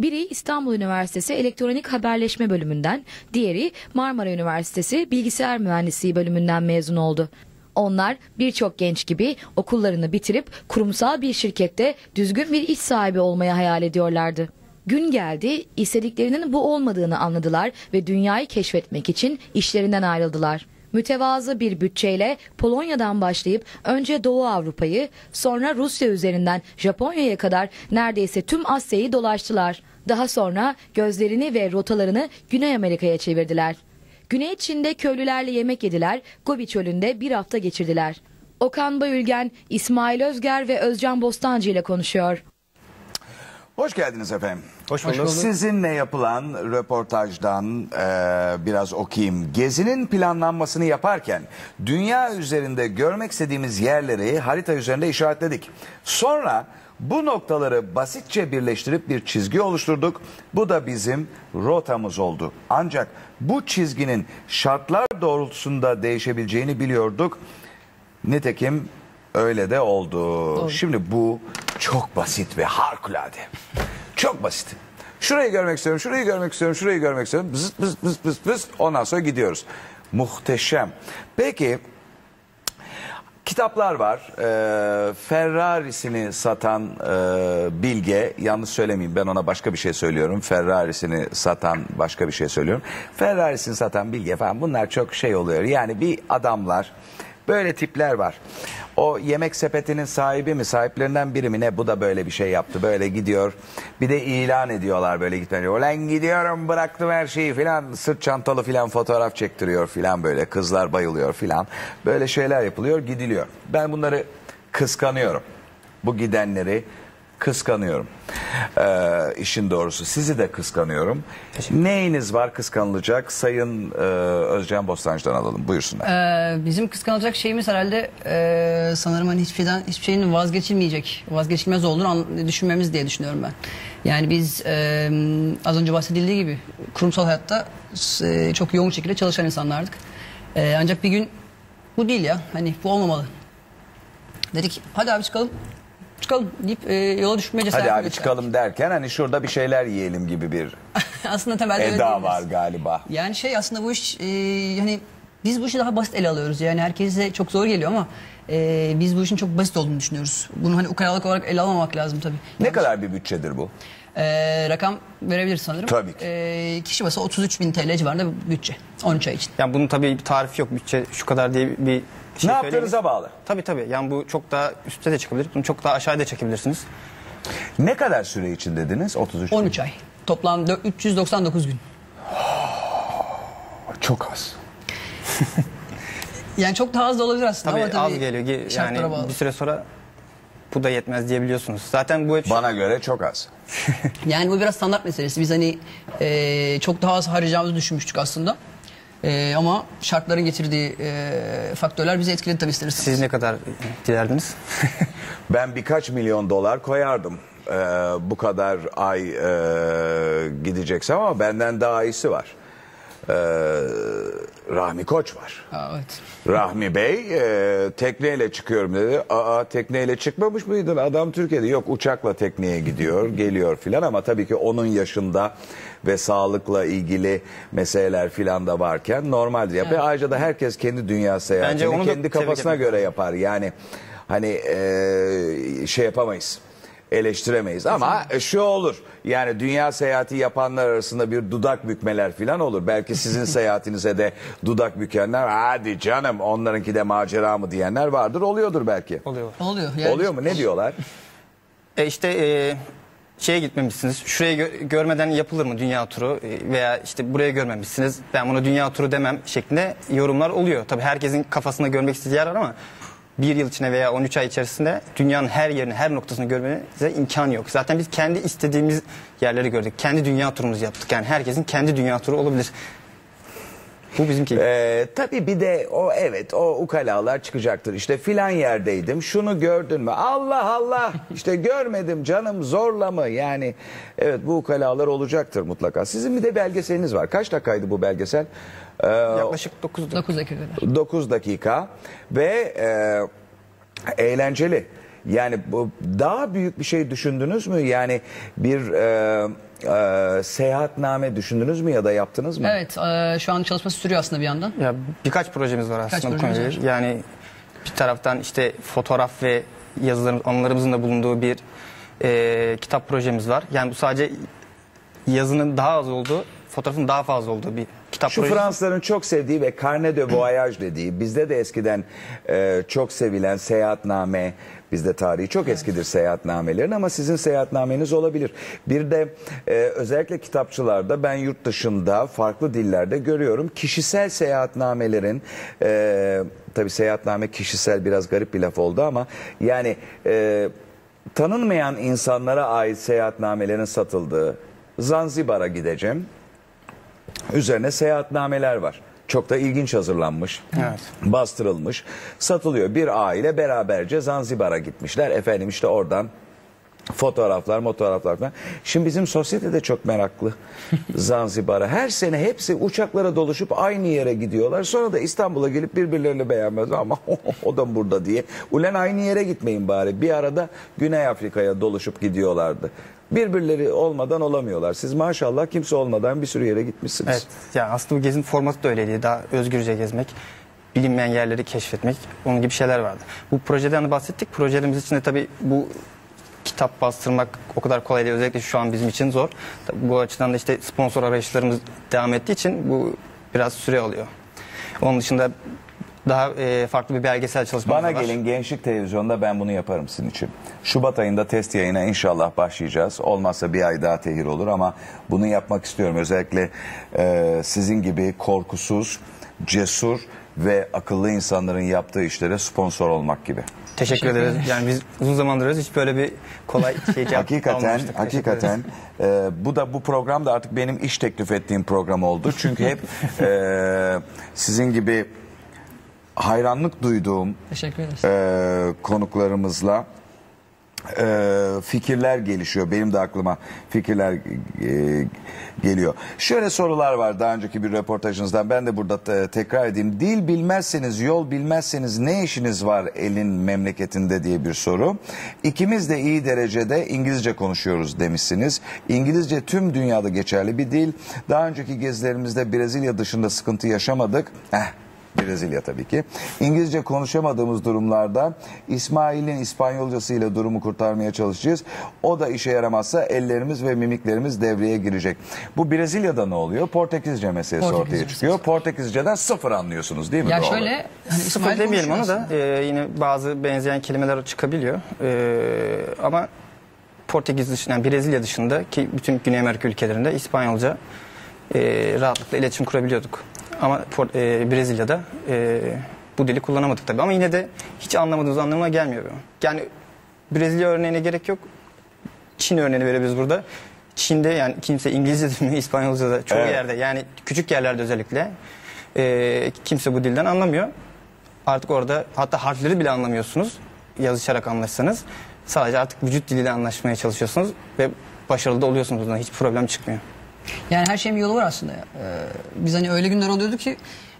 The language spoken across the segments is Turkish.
Biri İstanbul Üniversitesi Elektronik Haberleşme bölümünden, diğeri Marmara Üniversitesi Bilgisayar Mühendisliği bölümünden mezun oldu. Onlar birçok genç gibi okullarını bitirip kurumsal bir şirkette düzgün bir iş sahibi olmaya hayal ediyorlardı. Gün geldi, istediklerinin bu olmadığını anladılar ve dünyayı keşfetmek için işlerinden ayrıldılar. Mütevazı bir bütçeyle Polonya'dan başlayıp önce Doğu Avrupa'yı, sonra Rusya üzerinden Japonya'ya kadar neredeyse tüm Asya'yı dolaştılar. Daha sonra gözlerini ve rotalarını Güney Amerika'ya çevirdiler. Güney Çin'de köylülerle yemek yediler, Gobi çölünde bir hafta geçirdiler. Okan Bayülgen, İsmail Özger ve Özcan Bostancı ile konuşuyor. Hoş geldiniz efendim. Hoş bulduk. Sizinle yapılan röportajdan e, biraz okuyayım. Gezinin planlanmasını yaparken dünya üzerinde görmek istediğimiz yerleri harita üzerinde işaretledik. Sonra bu noktaları basitçe birleştirip bir çizgi oluşturduk. Bu da bizim rotamız oldu. Ancak bu çizginin şartlar doğrultusunda değişebileceğini biliyorduk. Nitekim öyle de oldu. Şimdi bu çok basit ve harikulade. Çok basit. Şurayı görmek istiyorum, şurayı görmek istiyorum, şurayı görmek istiyorum. Bız bız bız bız bız. Ondan sonra gidiyoruz. Muhteşem. Peki kitaplar var. Ee, Ferrari'sini satan e, Bilge, yanlış söylemeyeyim ben ona başka bir şey söylüyorum. Ferrari'sini satan başka bir şey söylüyorum. Ferrari'sini satan Bilge falan bunlar çok şey oluyor. Yani bir adamlar böyle tipler var. O yemek sepetinin sahibi mi sahiplerinden biri mi ne bu da böyle bir şey yaptı. Böyle gidiyor bir de ilan ediyorlar böyle gitmeni. Ulan gidiyorum bıraktım her şeyi filan sırt çantalı filan fotoğraf çektiriyor filan böyle kızlar bayılıyor filan. Böyle şeyler yapılıyor gidiliyor. Ben bunları kıskanıyorum. Bu gidenleri kıskanıyorum. Ee, işin doğrusu sizi de kıskanıyorum. Neyiniz var kıskanılacak? Sayın e, Özcan Bostancı'dan alalım. Buyursunlar. Ee, bizim kıskanılacak şeyimiz herhalde e, sanırım hani hiçbir şeyden hiçbir şeyin vazgeçilmeyecek, vazgeçilmez olduğunu an- düşünmemiz diye düşünüyorum ben. Yani biz e, az önce bahsedildiği gibi kurumsal hayatta e, çok yoğun şekilde çalışan insanlardık. E, ancak bir gün bu değil ya hani bu olmamalı. Dedik hadi abi çıkalım. Çıkalım deyip e, yola düşmeye cesaret Hadi abi çıkalım derken hani şurada bir şeyler yiyelim gibi bir Aslında temelde eda var galiba. Yani şey aslında bu iş e, hani biz bu işi daha basit ele alıyoruz. Yani herkese çok zor geliyor ama e, biz bu işin çok basit olduğunu düşünüyoruz. Bunu hani ukalalık olarak ele almamak lazım tabii. Ne kadar bir bütçedir bu? E, rakam verebiliriz sanırım. Tabii ki. E, kişi başı 33 bin TL civarında bir bütçe. 13 ay için. Yani bunun tabii bir tarifi yok bütçe şu kadar diye bir şey ne yaptığınıza bağlı. Tabii tabii yani bu çok daha üstte de çıkabilir. Bunu çok daha aşağıda da çekebilirsiniz. Ne kadar süre için dediniz? 33 13 ay. Toplam dö- 399 gün. Çok az. Yani çok daha az da olabilir aslında Tabii, ama tabii az geliyor. Yani bağlı. bir süre sonra bu da yetmez diyebiliyorsunuz. Zaten bu hep Bana göre çok az. Yani bu biraz standart meselesi. Biz hani e, çok daha az harcayacağımızı düşünmüştük aslında. E, ama şartların getirdiği e, faktörler bizi etkiledi tabii ister istemez. siz ne kadar dilerdiniz? Ben birkaç milyon dolar koyardım. Ee, bu kadar ay e, gidecekse ama benden daha iyisi var. Ee, Rahmi Koç var. Evet. Rahmi Bey e, tekneyle çıkıyorum dedi. Aa tekneyle çıkmamış mıydın? Adam Türkiye'de yok uçakla tekneye gidiyor, geliyor filan ama tabii ki onun yaşında ve sağlıkla ilgili meseleler filan da varken normaldir. yapıyor. Ayrıca da herkes kendi dünya seyahatini kendi kafasına göre yapar. Yani hani e, şey yapamayız eleştiremeyiz ama şu olur yani dünya seyahati yapanlar arasında bir dudak bükmeler falan olur belki sizin seyahatinize de dudak bükenler hadi canım onlarınki de macera mı diyenler vardır oluyordur belki Oluyor. Oluyor. Yani oluyor mu ne diyorlar E işte e, şeye gitmemişsiniz. Şurayı gö- görmeden yapılır mı dünya turu E, veya işte buraya görmemişsiniz. Ben buna dünya turu demem şeklinde yorumlar oluyor. Tabii herkesin kafasında görmek istediği yer var ama bir yıl içinde veya 13 ay içerisinde dünyanın her yerini, her noktasını görmenize imkan yok. Zaten biz kendi istediğimiz yerleri gördük. Kendi dünya turumuzu yaptık. Yani herkesin kendi dünya turu olabilir. Bu bizimki. Ee, tabii bir de o evet o ukalalar çıkacaktır. İşte filan yerdeydim şunu gördün mü? Allah Allah işte görmedim canım zorla mı? Yani evet bu ukalalar olacaktır mutlaka. Sizin bir de belgeseliniz var. Kaç dakikaydı bu belgesel? Ee, Yaklaşık 9 9 dakika kadar. 9 dakika ve e, eğlenceli. Yani bu daha büyük bir şey düşündünüz mü? Yani bir e, e, seyahatname düşündünüz mü ya da yaptınız mı? Evet e, şu an çalışması sürüyor aslında bir yandan. Ya birkaç projemiz var aslında bu projemiz konuda. var. Yani bir taraftan işte fotoğraf ve yazılarımız, anılarımızın da bulunduğu bir e, kitap projemiz var. Yani bu sadece yazının daha az olduğu, fotoğrafın daha fazla olduğu bir kitap Şu projesi. Fransızların çok sevdiği ve carnet de voyage dediği bizde de eskiden e, çok sevilen seyahatname bizde tarihi çok eskidir seyahatnamelerin ama sizin seyahatnameniz olabilir. Bir de e, özellikle kitapçılarda ben yurt dışında farklı dillerde görüyorum kişisel seyahatnamelerin e, tabi seyahatname kişisel biraz garip bir laf oldu ama yani e, tanınmayan insanlara ait seyahatnamelerin satıldığı Zanzibar'a gideceğim. Üzerine seyahatnameler var. Çok da ilginç hazırlanmış. Evet. Bastırılmış. Satılıyor. Bir aile beraberce Zanzibar'a gitmişler. Efendim işte oradan fotoğraflar, fotoğraflar falan. Şimdi bizim sosyete de çok meraklı Zanzibar'a. Her sene hepsi uçaklara doluşup aynı yere gidiyorlar. Sonra da İstanbul'a gelip birbirlerini beğenmez ama o da burada diye. Ulen aynı yere gitmeyin bari. Bir arada Güney Afrika'ya doluşup gidiyorlardı. Birbirleri olmadan olamıyorlar. Siz maşallah kimse olmadan bir sürü yere gitmişsiniz. Evet. Yani aslında bu gezinin formatı da öyleydi. Daha özgürce gezmek, bilinmeyen yerleri keşfetmek, onun gibi şeyler vardı. Bu projeden de bahsettik. Projelerimiz için de tabii bu kitap bastırmak o kadar kolay değil. Özellikle şu an bizim için zor. Bu açıdan da işte sponsor arayışlarımız devam ettiği için bu biraz süre alıyor. Onun dışında daha e, farklı bir belgesel çalışmamız Bana var. gelin Gençlik Televizyonu'nda ben bunu yaparım sizin için. Şubat ayında test yayına inşallah başlayacağız. Olmazsa bir ay daha tehir olur ama bunu yapmak istiyorum. Özellikle e, sizin gibi korkusuz, cesur ve akıllı insanların yaptığı işlere sponsor olmak gibi. Teşekkür ederiz. Yani biz uzun zamandır hiç böyle bir kolay şey Hakikaten, hakikaten e, bu da bu program da artık benim iş teklif ettiğim program oldu. Çünkü hep e, sizin gibi hayranlık duyduğum Teşekkür ederiz. e, konuklarımızla e, fikirler gelişiyor. Benim de aklıma fikirler e, geliyor. Şöyle sorular var daha önceki bir röportajınızdan. Ben de burada te- tekrar edeyim. Dil bilmezseniz, yol bilmezseniz ne işiniz var elin memleketinde diye bir soru. İkimiz de iyi derecede İngilizce konuşuyoruz demişsiniz. İngilizce tüm dünyada geçerli bir dil. Daha önceki gezilerimizde Brezilya dışında sıkıntı yaşamadık. Eh, Brezilya tabii ki. İngilizce konuşamadığımız durumlarda İsmail'in İspanyolcasıyla durumu kurtarmaya çalışacağız. O da işe yaramazsa ellerimiz ve mimiklerimiz devreye girecek. Bu Brezilya'da ne oluyor? Portekizce meselesi Portekizce ortaya çıkıyor. Portekizceden sıfır anlıyorsunuz değil mi? Ya doğal şöyle hani Sıfır demeyelim onu da e, yine bazı benzeyen kelimeler çıkabiliyor. E, ama Portekiz dışında, yani Brezilya dışında ki bütün Güney Amerika ülkelerinde İspanyolca e, rahatlıkla iletişim kurabiliyorduk. Ama e, Brezilya'da e, bu dili kullanamadık tabii. Ama yine de hiç anlamadığımız anlamına gelmiyor. Yani Brezilya örneğine gerek yok. Çin örneğini verebiliriz burada. Çin'de yani kimse İngilizce bilmiyor, İspanyolca da çoğu Evet. yerde yani küçük yerlerde özellikle e, kimse bu dilden anlamıyor. Artık orada hatta harfleri bile anlamıyorsunuz yazışarak anlaşsanız. Sadece artık vücut diliyle anlaşmaya çalışıyorsunuz ve başarılı da oluyorsunuz hiç problem çıkmıyor. Yani her şeyin bir yolu var aslında. Ee, biz hani öyle günler oluyordu ki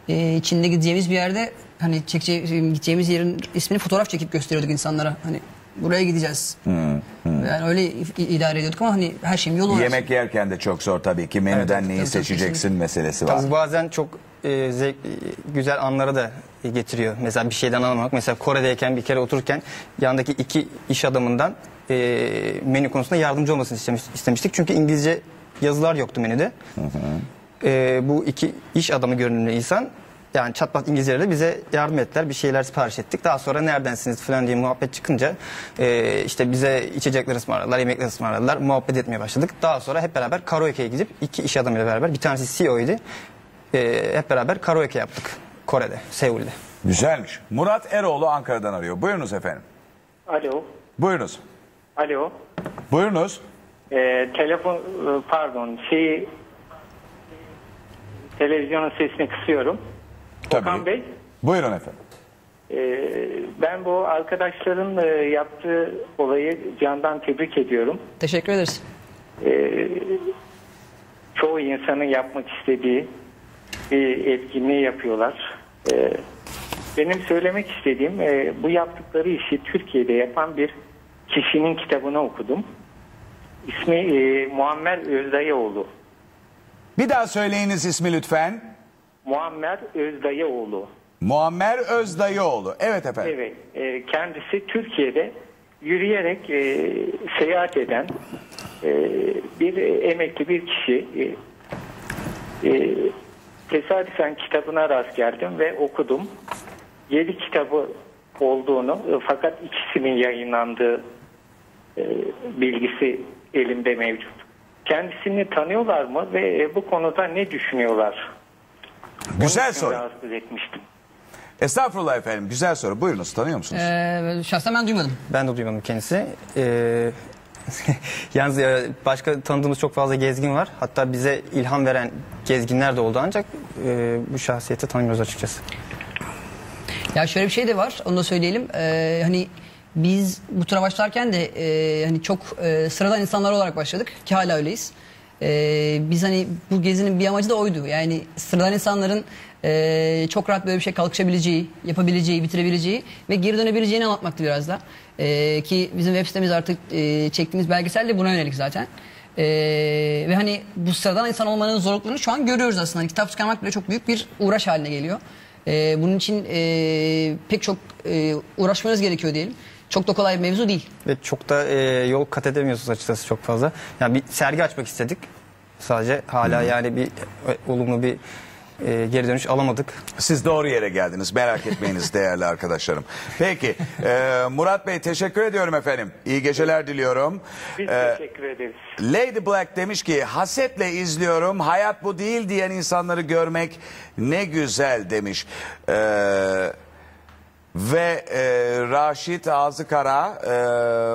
e, Çin'de gideceğimiz bir yerde hani çekeceğimiz, gideceğimiz yerin ismini fotoğraf çekip gösteriyorduk insanlara. Hani buraya gideceğiz. Yani öyle idare ediyorduk ama hani her şeyin yolu var. Yemek yerken de çok zor tabii ki. Menüden Evet, neyi tabii, tabii, seçeceksin meselesi var. Tabii bazen çok e, zevk, e, güzel anları da getiriyor. Mesela bir şeyden anlamak. Mesela Kore'deyken bir kere otururken yandaki iki iş adamından e, menü konusunda yardımcı olmasını istemiş, istemiştik. Çünkü İngilizce yazılar yoktu menüde. E, bu iki iş adamı görünümlü insan yani çatpat İngilizceyle bize yardım ettiler. Bir şeyler sipariş ettik. Daha sonra neredensiniz falan diye muhabbet çıkınca e, işte bize içecekler ısmarladılar, yemekler ısmarladılar. Muhabbet etmeye başladık. Daha sonra hep beraber karaoke'ye gidip iki iş adamıyla beraber bir tanesi CEO'ydu. E, hep beraber karaoke yaptık Kore'de, Seul'de. Güzelmiş. Murat Eroğlu Ankara'dan arıyor. Buyurunuz efendim. Alo. Buyurunuz. Alo. Buyurunuz. Ee, telefon e, pardon şey televizyonun sesini kısıyorum. Tabii. Okan Bey Buyurun efendim. e, ben bu arkadaşların e, yaptığı olayı candan tebrik ediyorum. Teşekkür ederiz. Çoğu insanın yapmak istediği bir etkinliği yapıyorlar. E, Benim söylemek istediğim e, bu yaptıkları işi Türkiye'de yapan bir kişinin kitabını okudum. İsmi e, Muammer Özdayıoğlu. Bir daha söyleyiniz ismi lütfen. Muammer Özdayıoğlu. Muammer Özdayıoğlu. Evet efendim. Evet, e, kendisi Türkiye'de yürüyerek e, seyahat eden e, bir emekli bir kişi. E, e, tesadüfen kitabına rast geldim ve okudum. Yedi kitabı olduğunu e, fakat ikisinin yayınlandığı e, bilgisi elimde mevcut. Kendisini tanıyorlar mı ve e, bu konuda ne düşünüyorlar? Güzel Onun soru. Rahatsız etmiştim. Estağfurullah efendim. Güzel soru. Buyurunuz tanıyor musunuz? Ee, şahsen ben duymadım. Ben de duymadım kendisi. Ee, yalnız e, başka tanıdığımız çok fazla gezgin var. Hatta bize ilham veren gezginler de oldu ancak e, bu şahsiyeti tanımıyoruz açıkçası. Ya şöyle bir şey de var onu da söyleyelim. Ee, hani biz bu tura başlarken de e, hani çok e, sıradan insanlar olarak başladık ki hala öyleyiz. Ee, biz hani bu gezinin bir amacı da oydu. Yani sıradan insanların e, çok rahat böyle bir şey kalkışabileceği, yapabileceği, bitirebileceği ve geri dönebileceğini anlatmaktı biraz da. Ee, ki bizim web sitemiz artık e, çektiğimiz belgesel de buna yönelik zaten. Ee, ve hani bu sıradan insan olmanın zorluklarını şu an görüyoruz aslında. Hani kitap çıkarmak bile çok büyük bir uğraş haline geliyor. Ee, bunun için e, pek çok e, uğraşmanız gerekiyor diyelim. Çok da kolay bir mevzu değil. Ve çok da e, yol kat edemiyorsunuz açıkçası çok fazla. Yani bir sergi açmak istedik. Sadece hala yani bir e, olumlu bir e, geri dönüş alamadık. Siz doğru yere geldiniz. Merak etmeyiniz değerli arkadaşlarım. Peki. e, Murat Bey teşekkür ediyorum efendim. İyi geceler diliyorum. Biz E, teşekkür ederiz. Lady Black demiş ki hasetle izliyorum. Hayat bu değil diyen insanları görmek ne güzel demiş. Ee, ve e, Raşit Ağzıkara e,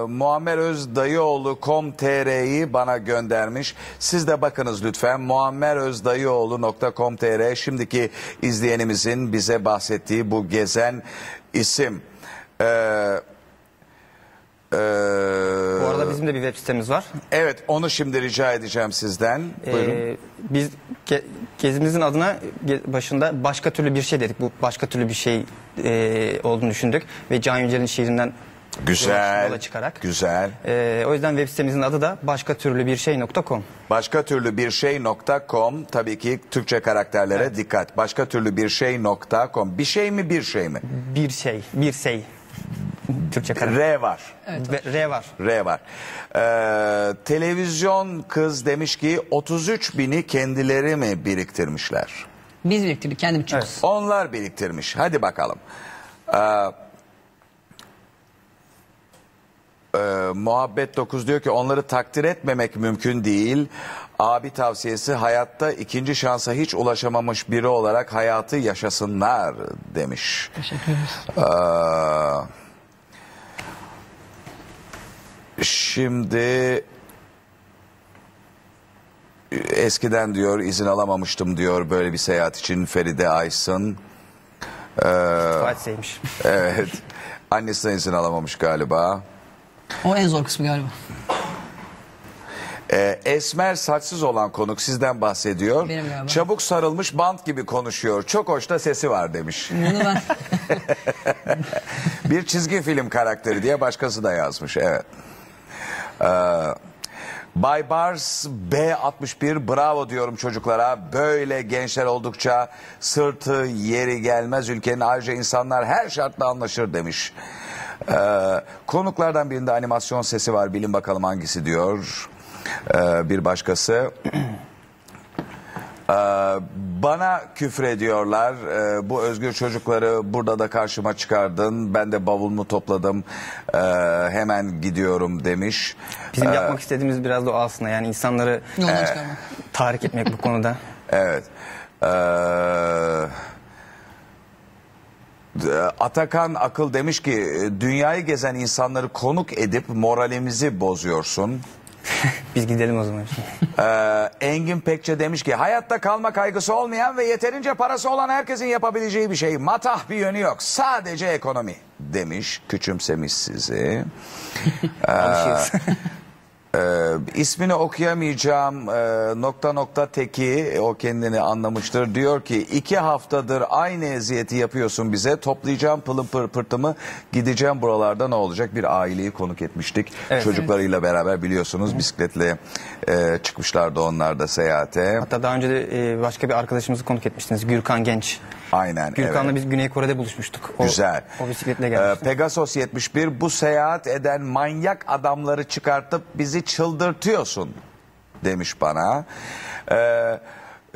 Muammer Özdayıoğlu com.tr'yi bana göndermiş. Siz de bakınız lütfen muammerözdayıoğlu.com.tr şimdiki izleyenimizin bize bahsettiği bu gezen isim. Ee, e, Bu arada bizim de bir web sitemiz var. Evet onu şimdi rica edeceğim sizden. Buyurun. Ee, biz ge- gezimizin adına ge- başında başka türlü bir şey dedik. Bu başka türlü bir şey e, olduğunu düşündük ve Can Yücel'in şiirinden güzel. yola çıkarak. Güzel. e, o yüzden web sitemizin adı da başka türlü bir şey.com. Başka türlü bir şey.com tabii ki Türkçe karakterlere dikkat. Başka türlü bir şey.com. Bir şey mi bir şey mi? Bir şey, bir şey. Türkçe karakter. R var. Ve R var. R var. Ee, televizyon kız demiş ki 33 bini kendileri mi biriktirmişler? Biz biriktirdik kendim için. Onlar biriktirmiş. Hadi bakalım. Ee, e, Muhabbet 9 diyor ki onları takdir etmemek mümkün değil. Abi tavsiyesi hayatta ikinci şansa hiç ulaşamamış biri olarak hayatı yaşasınlar demiş. Teşekkür ederiz. Ee, şimdi eskiden diyor izin alamamıştım diyor böyle bir seyahat için Feride Aysın. Fatih'seymiş. Evet. Annesinden izin alamamış galiba. O en zor kısmı galiba. Ee, esmer saçsız olan konuk sizden bahsediyor. Benim galiba. Çabuk sarılmış bant gibi konuşuyor. Çok hoş da sesi var demiş. Bunu ben bir çizgi film karakteri diye başkası da yazmış. Evet. Ee, Bay Bars B61 bravo diyorum çocuklara. Böyle gençler oldukça sırtı yeri gelmez ülkenin ayrıca insanlar her şartla anlaşır demiş. Ee, konuklardan birinde animasyon sesi var bilin bakalım hangisi diyor. Ee, bir başkası. Ee, bana küfrediyorlar. Ee, bu özgür çocukları burada da karşıma çıkardın. Ben de bavulumu topladım. Ee, hemen gidiyorum demiş. Bizim yapmak istediğimiz biraz da o aslında. Yani insanları yoldan çıkarmak. tahrik etmek bu konuda. Evet. Ee, Atakan Akıl demiş ki dünyayı gezen insanları konuk edip moralimizi bozuyorsun. Biz gidelim o zaman. Ee, Engin Pekçe demiş ki hayatta kalma kaygısı olmayan ve yeterince parası olan herkesin yapabileceği bir şey. Matah bir yönü yok. Sadece ekonomi demiş. Küçümsemiş sizi. Alışıyoruz. Ee, ismini okuyamayacağım e, nokta nokta teki o kendini anlamıştır. Diyor ki iki haftadır aynı eziyeti yapıyorsun bize toplayacağım pılım pır pırtımı gideceğim buralarda ne olacak bir aileyi konuk etmiştik. Evet. Çocuklarıyla beraber biliyorsunuz bisikletle e, çıkmışlardı onlar da seyahate. Hatta daha önce de e, başka bir arkadaşımızı konuk etmiştiniz. Gürkan Genç. Aynen. Gürkan'la evet. biz Güney Kore'de buluşmuştuk. O, Güzel. O bisikletle Ee, gelmişti. Pegasus 71 bu seyahat eden manyak adamları çıkartıp bizi çıldırtıyorsun demiş bana. Ee,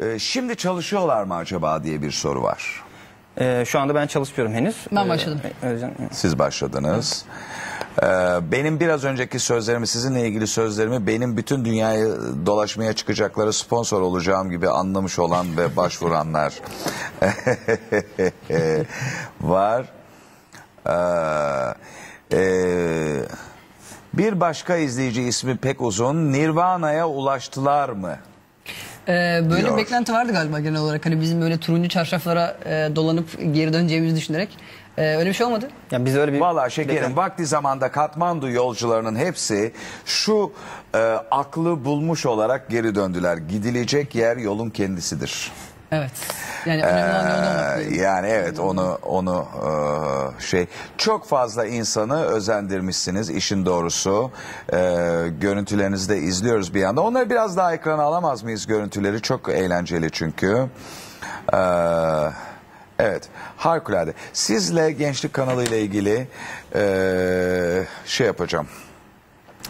e, şimdi çalışıyorlar mı acaba diye bir soru var. Ee, şu anda ben çalışmıyorum henüz. Ben Ee, başladım. Özcan- Siz başladınız. Ee, benim biraz önceki sözlerimi, sizinle ilgili sözlerimi benim bütün dünyayı dolaşmaya çıkacakları sponsor olacağım gibi anlamış olan ve başvuranlar var. Ee, e, bir başka izleyici ismi pek uzun. Nirvana'ya ulaştılar mı? Ee, böyle Diyor. bir beklenti vardı galiba genel olarak. Hani bizim böyle turuncu çarşaflara e, dolanıp geri döneceğimizi düşünerek. Ee, öyle bir şey olmadı. Ya biz öyle bir Valla şekerim beklent- vakti zamanda Katmandu yolcularının hepsi şu e, aklı bulmuş olarak geri döndüler. Gidilecek yer yolun kendisidir. Evet. Yani önemli olan. Ee, yani evet onu onu e, şey çok fazla insanı özendirmişsiniz işin doğrusu. E, görüntülerinizi de izliyoruz bir yanda. Onları biraz daha ekrana alamaz mıyız görüntüleri? Çok eğlenceli çünkü. Ee, evet harikulade. Sizle Gençlik kanalı ile ilgili e, şey yapacağım.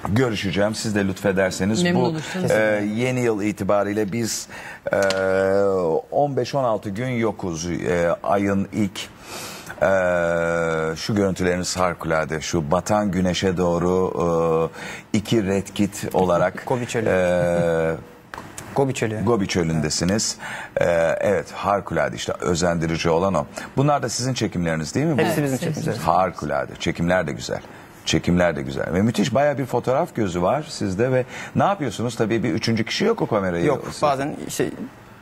Görüşeceğim. Siz de lütfederseniz Memnun bu olursunuz. e, yeni yıl itibariyle biz e, 15-16 gün yokuz. E, ayın ilk e, şu görüntüleriniz harikulade. Şu batan güneşe doğru e, iki red kit olarak Gobi Çölü. e, Gobi Çölü. Gobi çölündesiniz. E, evet harikulade işte özendirici olan o. Bunlar da sizin çekimleriniz değil mi? Hepsi bizim çekimimiz. Harikulade. Çekimler de güzel. Çekimler de güzel. Ve müthiş bayağı bir fotoğraf gözü var sizde ve ne yapıyorsunuz? Tabii bir üçüncü kişi yok o kamerayı. Yok bazen işte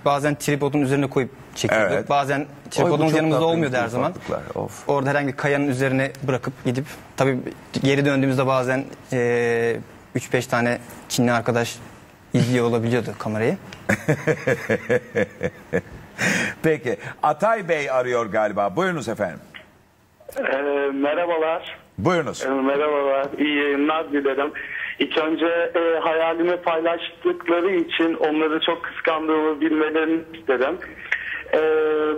bazen tripodun üzerine koyup çekiyorduk. Evet. Bazen tripodumuz yanımızda olmuyordu her zaman. of. Orada herhangi bir kayanın üzerine bırakıp gidip tabii geri döndüğümüzde bazen eee 3-5 tane Çinli arkadaş izliyor olabiliyordu kamerayı. Peki Atay Bey arıyor galiba. Buyurunuz efendim. Ee, merhabalar. Buyurunuz. Ee, merhabalar. İyi yayınlar dilerim. İlk önce e, hayalimi paylaştıkları için onları çok kıskandığımı bilmelerini isterim. Ee,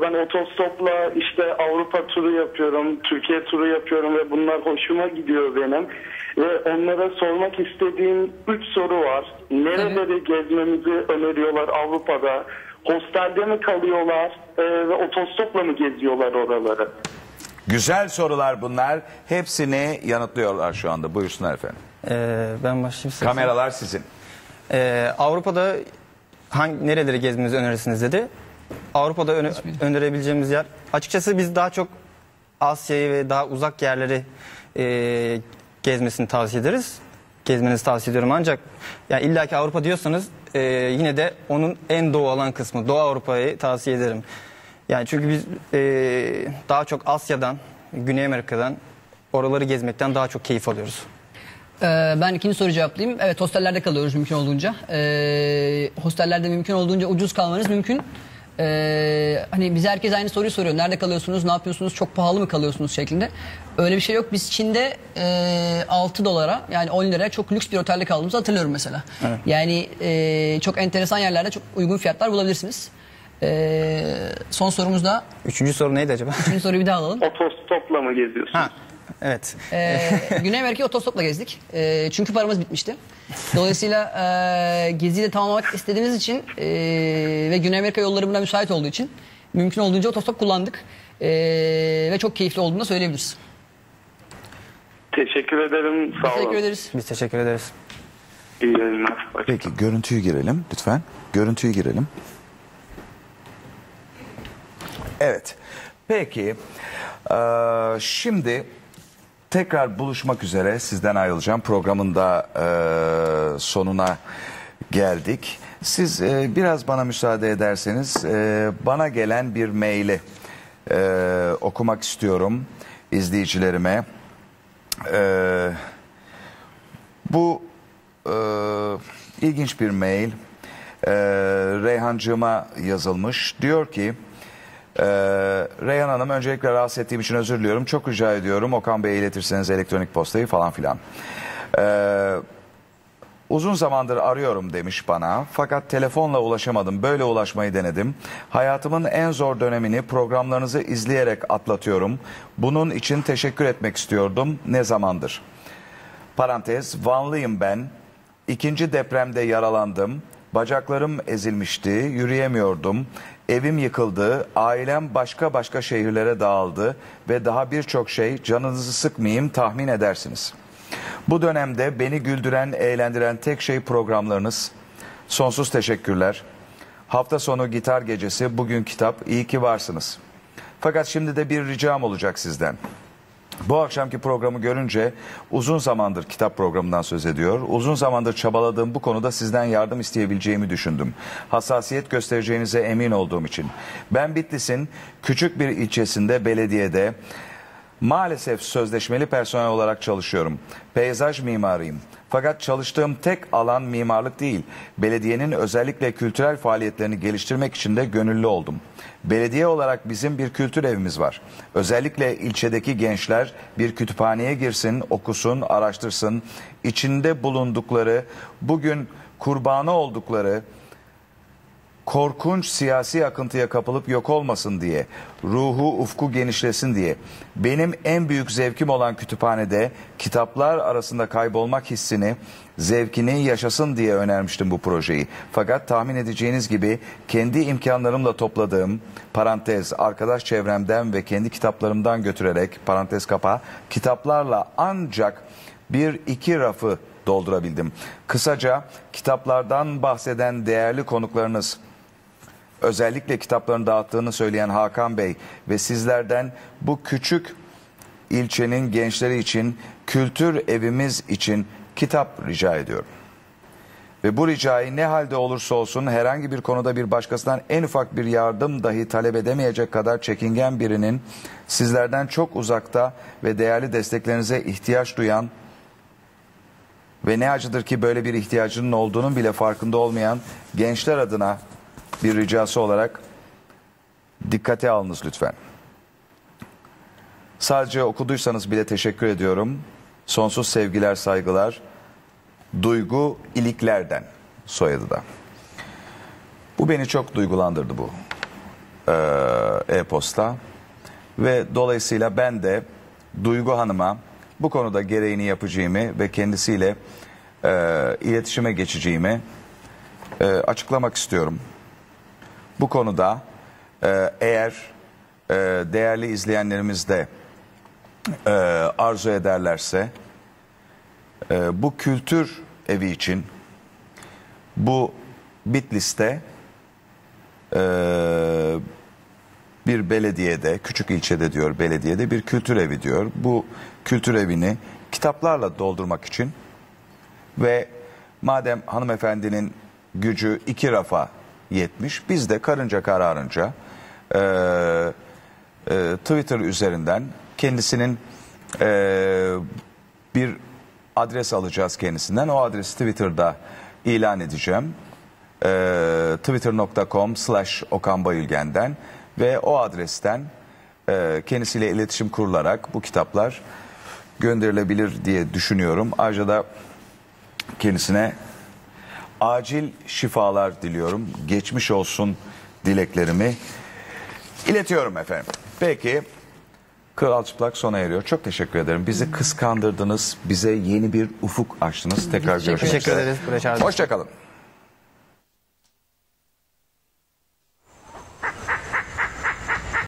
ben otostopla işte Avrupa turu yapıyorum, Türkiye turu yapıyorum ve bunlar hoşuma gidiyor benim. Ve onlara sormak istediğim üç soru var. Nereleri gezmemizi öneriyorlar Avrupa'da? Hostelde mi kalıyorlar Ee, ve otostopla mı geziyorlar oraları? Güzel sorular bunlar. Hepsini yanıtlıyorlar şu anda. Buyursunlar efendim. Eee, ben başlayayım. size. Kameralar sizin. Ee, Avrupa'da hangi nereleri gezmenizi önerirsiniz dedi. Avrupa'da öne- önerebileceğimiz yer açıkçası biz daha çok Asya'yı ve daha uzak yerleri e, gezmesini tavsiye ederiz. Gezmenizi tavsiye ediyorum ancak yani illaki Avrupa diyorsanız e, yine de onun en doğu olan kısmı Doğu Avrupa'yı tavsiye ederim. Yani çünkü biz e, daha çok Asya'dan, Güney Amerika'dan oraları gezmekten daha çok keyif alıyoruz. Ee, ben ikinci soru cevaplayayım. Evet hostellerde kalıyoruz mümkün olduğunca. Ee, hostellerde mümkün olduğunca ucuz kalmanız mümkün. Ee, hani bize herkes aynı soruyu soruyor. Nerede kalıyorsunuz, ne yapıyorsunuz, çok pahalı mı kalıyorsunuz şeklinde. Öyle bir şey yok. Biz Çin'de e, 6 dolara yani 10 liraya çok lüks bir otelde kaldığımızı hatırlıyorum mesela. Yani e, çok enteresan yerlerde çok uygun fiyatlar bulabilirsiniz. Ee, son sorumuz da Üçüncü soru neydi acaba? üçüncü soruyu bir daha alalım. Otostopla mı geziyorsunuz? ha, evet. Ee, Güney Amerika'yı otostopla gezdik. Ee, çünkü paramız bitmişti. Dolayısıyla e, geziyi de tamamlamak istediğimiz için e, ve Güney Amerika yolları buna müsait olduğu için mümkün olduğunca otostop kullandık. E, ve çok keyifli olduğunu da söyleyebiliriz. Teşekkür ederim. Sağ Teşekkür olun. ederiz. Biz teşekkür ederiz. İyi yayınlar. Peki görüntüyü girelim lütfen. Görüntüyü girelim. Evet. Peki. Ee, şimdi tekrar buluşmak üzere sizden ayrılacağım. Programın da e, sonuna geldik. Siz e, biraz bana müsaade ederseniz e, bana gelen bir maili e, okumak istiyorum izleyicilerime. E, bu e, ilginç bir mail. E, Reyhancığıma yazılmış. Diyor ki e, Reyhan Hanım öncelikle rahatsız ettiğim için özür diliyorum. Çok rica ediyorum Okan Bey'e iletirseniz elektronik postayı falan filan. E, Uzun zamandır arıyorum demiş bana fakat telefonla ulaşamadım. Böyle ulaşmayı denedim. Hayatımın en zor dönemini programlarınızı izleyerek atlatıyorum. Bunun için teşekkür etmek istiyordum. Ne zamandır? Parantez Vanlıyım ben. İkinci depremde yaralandım. Bacaklarım ezilmişti, yürüyemiyordum. Evim yıkıldı, ailem başka başka şehirlere dağıldı ve daha birçok şey canınızı sıkmayayım tahmin edersiniz. Bu dönemde beni güldüren, eğlendiren tek şey programlarınız. Sonsuz teşekkürler. Hafta sonu gitar gecesi, bugün kitap. İyi ki varsınız. Fakat şimdi de bir ricam olacak sizden. Bu akşamki programı görünce uzun zamandır kitap programından söz ediyor. Uzun zamandır çabaladığım bu konuda sizden yardım isteyebileceğimi düşündüm. Hassasiyet göstereceğinize emin olduğum için. Ben Bitlis'in küçük bir ilçesinde belediyede Maalesef sözleşmeli personel olarak çalışıyorum. Peyzaj mimarıyım. Fakat çalıştığım tek alan mimarlık değil. Belediyenin özellikle kültürel faaliyetlerini geliştirmek için de gönüllü oldum. Belediye olarak bizim bir kültür evimiz var. Özellikle ilçedeki gençler bir kütüphaneye girsin, okusun, araştırsın. İçinde bulundukları, bugün kurbanı oldukları korkunç siyasi akıntıya kapılıp yok olmasın diye, ruhu ufku genişlesin diye. Benim en büyük zevkim olan kütüphanede kitaplar arasında kaybolmak hissini, zevkini yaşasın diye önermiştim bu projeyi. Fakat tahmin edeceğiniz gibi kendi imkanlarımla topladığım parantez arkadaş çevremden ve kendi kitaplarımdan götürerek parantez kapa kitaplarla ancak bir iki rafı doldurabildim. Kısaca kitaplardan bahseden değerli konuklarınız özellikle kitaplarını dağıttığını söyleyen Hakan Bey ve sizlerden bu küçük ilçenin gençleri için kültür evimiz için kitap rica ediyorum. Ve bu ricayı ne halde olursa olsun herhangi bir konuda bir başkasından en ufak bir yardım dahi talep edemeyecek kadar çekingen birinin sizlerden çok uzakta ve değerli desteklerinize ihtiyaç duyan ve ne acıdır ki böyle bir ihtiyacının olduğunun bile farkında olmayan gençler adına bir ricası olarak dikkate alınız lütfen. Sadece okuduysanız bile teşekkür ediyorum. Sonsuz sevgiler, saygılar. Duygu iliklerden soyadı da. Bu beni çok duygulandırdı bu e, e-posta. Ve dolayısıyla ben de Duygu Hanım'a bu konuda gereğini yapacağımı ve kendisiyle e, iletişime geçeceğimi e, açıklamak istiyorum. Bu konuda e, eğer e, değerli izleyenlerimiz de e, arzu ederlerse bu kültür evi için bu Bitlis'te e, bir belediyede, küçük ilçede diyor belediyede bir kültür evi diyor. Bu kültür evini kitaplarla doldurmak için ve madem hanımefendinin gücü iki rafa yetmiş, biz de karınca kararınca e, e, Twitter üzerinden kendisinin e, bir adres alacağız kendisinden. O adresi Twitter'da ilan edeceğim. E, Twitter.com slash Okan Bayülgen'den ve o adresten e, kendisiyle iletişim kurularak bu kitaplar gönderilebilir diye düşünüyorum. Ayrıca da kendisine acil şifalar diliyorum. Geçmiş olsun dileklerimi iletiyorum efendim. Peki Kral Çıplak sona eriyor. Çok teşekkür ederim. Bizi kıskandırdınız. Bize yeni bir ufuk açtınız. Tekrar görüşmek Teşekkür üzere. ederiz. Çağırdığınız için. Hoşçakalın.